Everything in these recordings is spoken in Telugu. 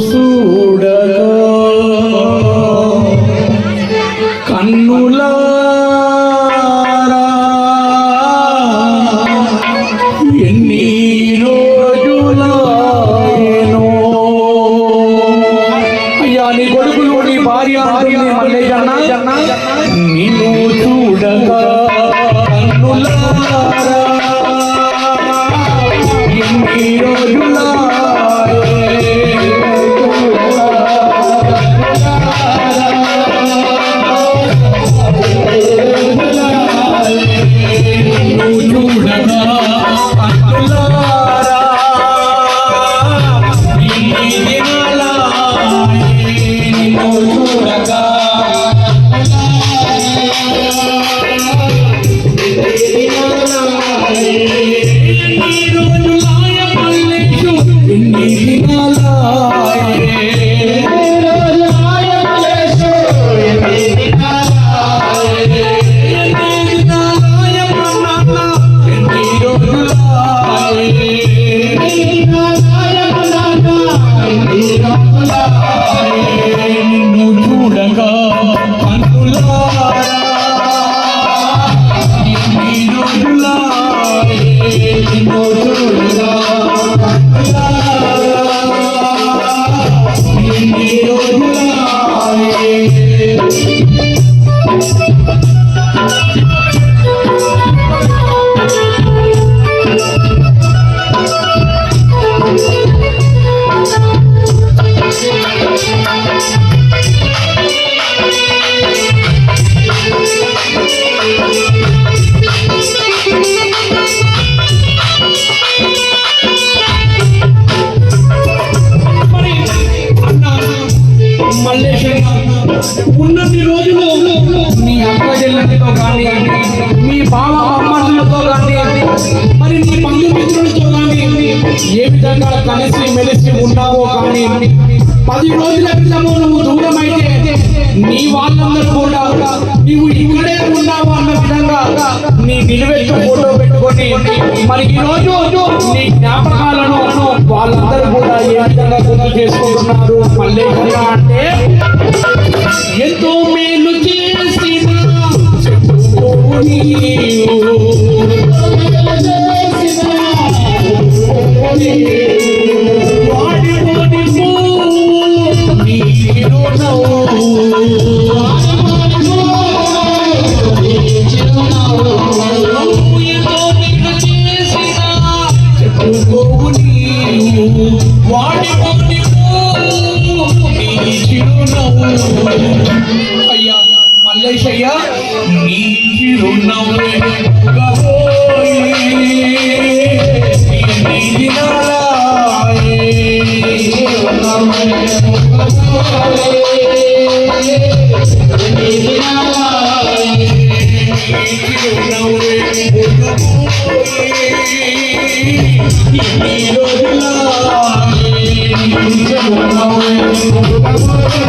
చూడగా కన్నులారా ఎన్ని రోజులాయనో అయ్యా నీ కొడుకులు నీ భార్య అంటుంది నిన్ను చూడగా కన్నులారా ఎన్ని మరి నీ బంధుమిత్రులతో కానీ ఏ విధంగా కలిసి మెలిసి ఉన్నావో కానీ పది రోజుల క్రితము నువ్వు దూరం అయితే నీ వాళ్ళందరూ కూడా నీవు ఇక్కడే ఉన్నావు అన్న విధంగా నీ నిలువెత్తు ఫోటో పెట్టుకొని మరి ఈ రోజు నీ జ్ఞాపకాలను వాళ్ళందరూ కూడా ఏ విధంగా గుర్తు చేసుకుంటున్నారు? మళ్ళీ అంటే ఎంతో మేలు చేసిన সাইয়া নীল নামে গাবই নীল নালায়ে নামে গাবই নীল নালায়ে নীল নামে গাবই নীল নালায়ে నీ చిరునవ్వే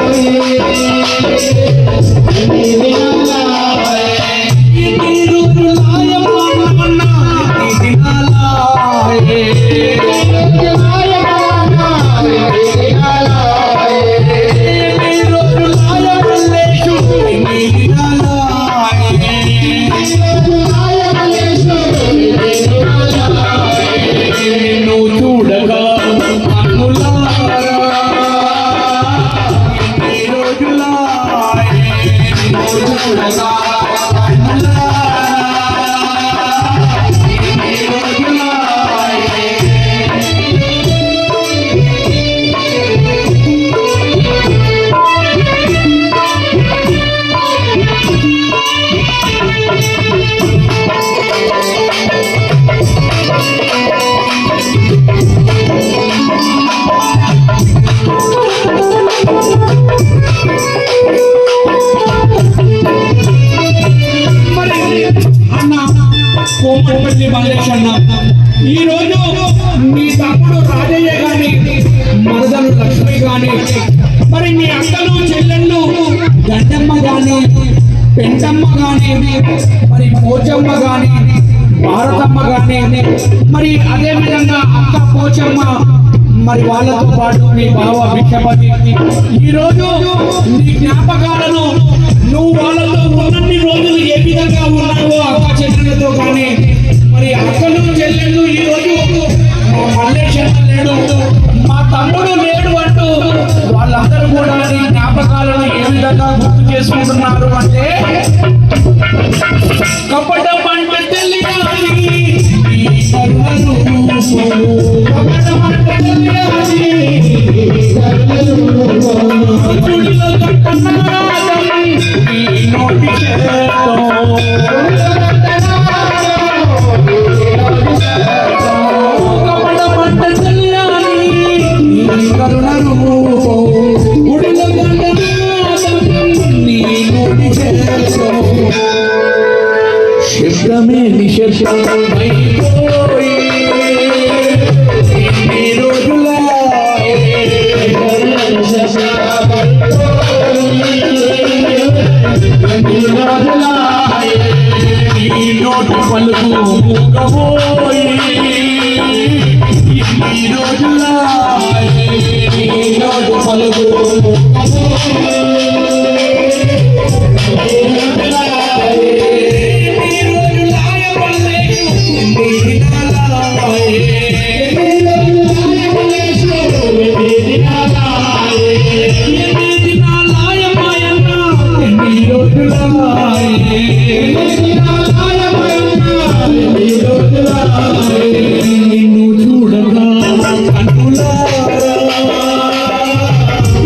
శ్రీ బాలకృష్ణ ఈ రోజు మీ తమ్ముడు రాజయ్య గాని మరదలు లక్ష్మి గాని మరి మీ అక్కలు చెల్లెళ్ళు గడ్డమ్మ గాని పెంచమ్మ గాని మరి పోచమ్మ గాని భారతమ్మ గాని మరి అదే విధంగా అక్క పోచమ్మ మరి వాళ్ళతో పాటు నీ బావ ఈ రోజు నీ జ్ఞాపకాలను నువ్వు వాళ్ళతో ఉన్నన్ని రోజులు ఏ విధంగా ఉన్నావో అక్క చెల్లెలతో కానీ అసలు చెల్లెళ్ళు ఈ రోజు మా మల్లేశం లేడు మా తమ్ముడు లేడు అంటూ వాళ్ళందరూ కూడా జ్ఞాపకాలను ఏ గుర్తు చేసుకుంటున్నారు అంటే ইসলামে নিষেধ Thank you.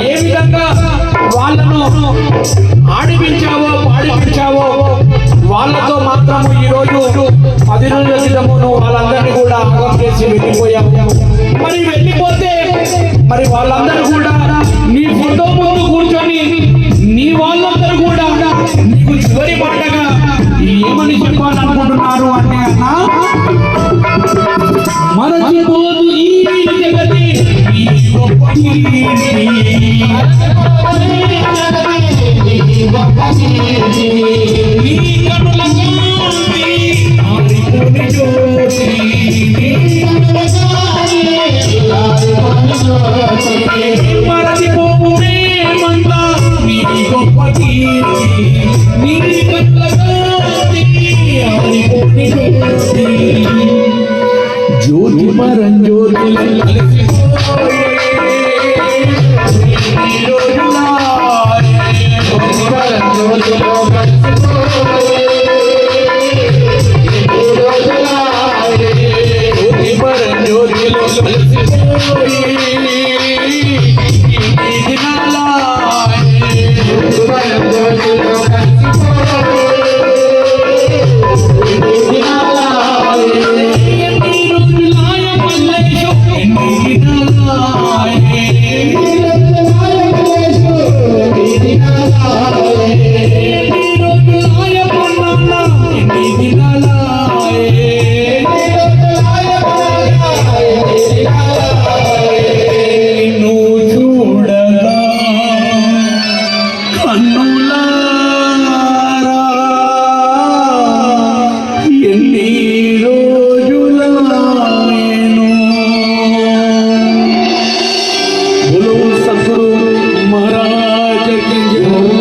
ఏ విధంగా వాళ్ళను ఆడిపించావో పాడిపించావో వాళ్ళతో మాత్రం ఈరోజు పది రోజుల క్రితము నువ్వు వాళ్ళందరినీ కూడా అర్థం చేసి వెళ్ళిపోయావు. మరి వెళ్ళిపోతే మరి వాళ్ళందరూ You. Hare